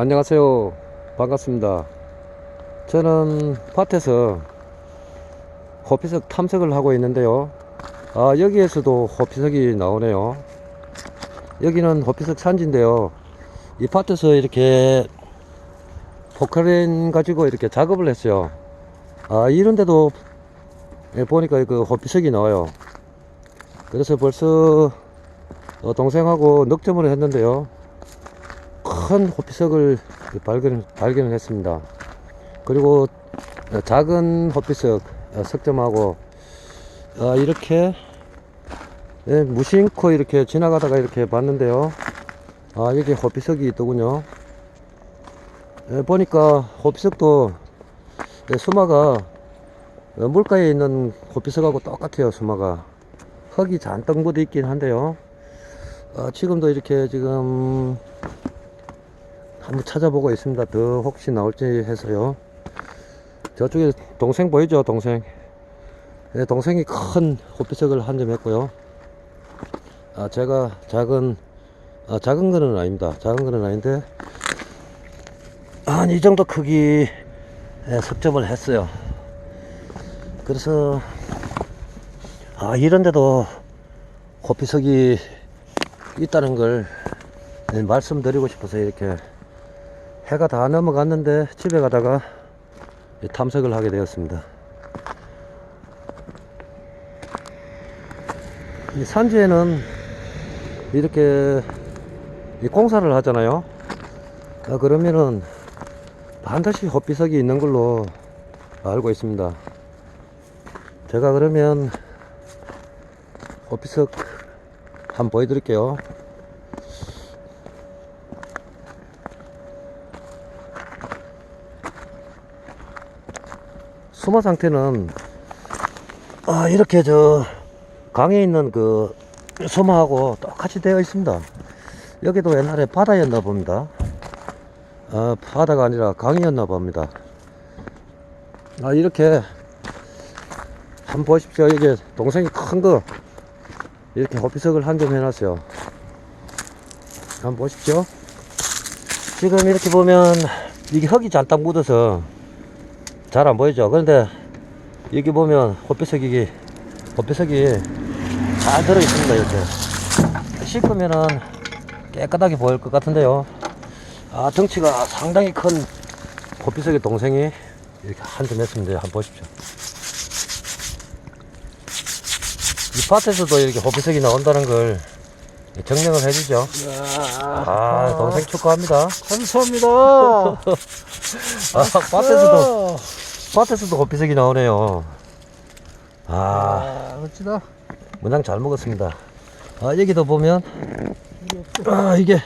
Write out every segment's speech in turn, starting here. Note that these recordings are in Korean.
안녕하세요. 반갑습니다. 저는 밭에서 호피석 탐색을 하고 있는데요. 아, 여기에서도 호피석이 나오네요. 여기는 호피석 산지인데요. 이 밭에서 이렇게 포크레인 가지고 이렇게 작업을 했어요. 아, 이런데도 예, 보니까 그 호피석이 나와요. 그래서 벌써 어, 동생하고 넉점을 했는데요. 큰 호피석을 발견, 발견을 했습니다. 그리고 어, 작은 호피석 어, 석점하고 어, 이렇게 예, 무심코 이렇게 지나가다가 이렇게 봤는데요. 아, 여기 호피석이 있더군요. 예, 보니까 호피석도 예, 수마가 어, 물가에 있는 호피석하고 똑같아요, 수마가. 흙이 잔뜩 묻어 있긴 한데요. 어, 지금도 이렇게 지금 한번 찾아보고 있습니다. 더 혹시 나올지 해서요. 저쪽에 동생 보이죠? 동생. 네, 동생이 큰 호피석을 한 점 했고요. 아, 제가 작은, 아, 작은 거는 아닙니다. 작은 거는 아닌데, 한 이 정도 크기 의 석점을 했어요. 그래서, 아, 이런데도 호피석이 있다는 걸 네, 말씀드리고 싶어서 이렇게 해가 다 넘어갔는데 집에 가다가 탐색을 하게 되었습니다. 이 산지에는 이렇게 이 공사를 하잖아요. 아, 그러면은 반드시 헛비석이 있는 걸로 알고 있습니다. 제가 그러면 헛비석 한번 보여드릴게요. 수마 상태는 아, 이렇게 저 강에 있는 그 수마하고 똑같이 되어 있습니다. 여기도 옛날에 바다였나 봅니다. 아, 바다가 아니라 강이었나 봅니다. 아, 이렇게 한번 보십시오. 이게 동생이 큰 거 이렇게 호피석을 한 점 해놨어요. 한번 보십시오. 지금 이렇게 보면 이게 흙이 잔뜩 묻어서 잘 안 보이죠? 그런데 여기 보면 호피석이 호피석이 잘 들어 있습니다. 이렇게 씻으면은 깨끗하게 보일 것 같은데요. 아 덩치가 상당히 큰 호피석의 동생이 이렇게 한점 했습니다. 한번 보십시오. 이 밭에서도 이렇게 호피석이 나온다는 걸 정령을 해주죠. 아 동생 축하합니다. 감사합니다. 아 밭에서도 밭에서도 호피석이 나오네요. 아 아, 멋지다. 문양 잘 먹었습니다. 아 여기도 보면 아 이게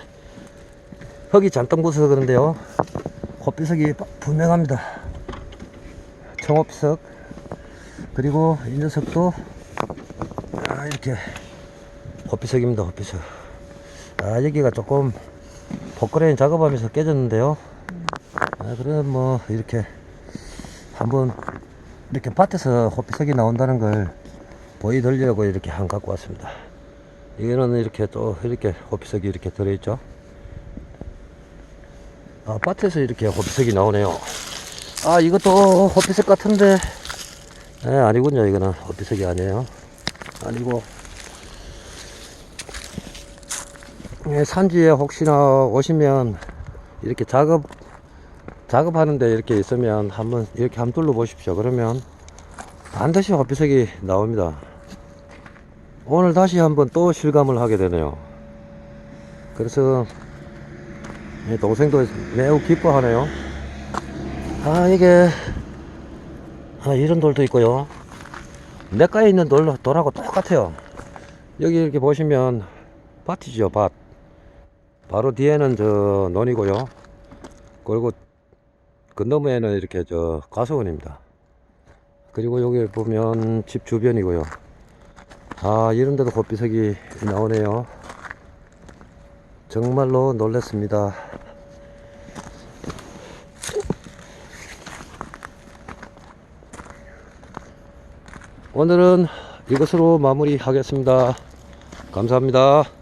흙이 잔뜩 묻어서 그런데요. 호피석이 분명합니다. 청호피석 그리고 이 녀석도 아 이렇게 호피석입니다. 호피석. 아 여기가 조금 포크레인 작업하면서 깨졌는데요. 아 그래 뭐 이렇게 한번 이렇게 밭에서 호피석이 나온다는 걸 보여드리려고 이렇게 한 갖고 왔습니다. 이거는 이렇게 또 이렇게 호피석이 이렇게 들어있죠. 아, 밭에서 이렇게 호피석이 나오네요. 아, 이것도 호피석 같은데, 예, 아니군요. 이거는 호피석이 아니에요. 아니고, 예, 산지에 혹시나 오시면 이렇게 작업, 작업하는데 이렇게 있으면 한번 이렇게 한번 둘러 보십시오. 그러면 반드시 호피석이 나옵니다. 오늘 다시 한번 또 실감을 하게 되네요. 그래서 예, 동생도 매우 기뻐하네요. 아 이게 아, 이런 돌도 있고요. 냇가에 있는 돌, 돌하고 똑같아요. 여기 이렇게 보시면 밭이죠 밭. 바로 뒤에는 저 논이고요. 그리고 그 너머에는 이렇게 저 가수원입니다. 그리고 여기 보면 집 주변이고요. 아, 이런 데도 곱비석이 나오네요. 정말로 놀랬습니다. 오늘은 이것으로 마무리하겠습니다. 감사합니다.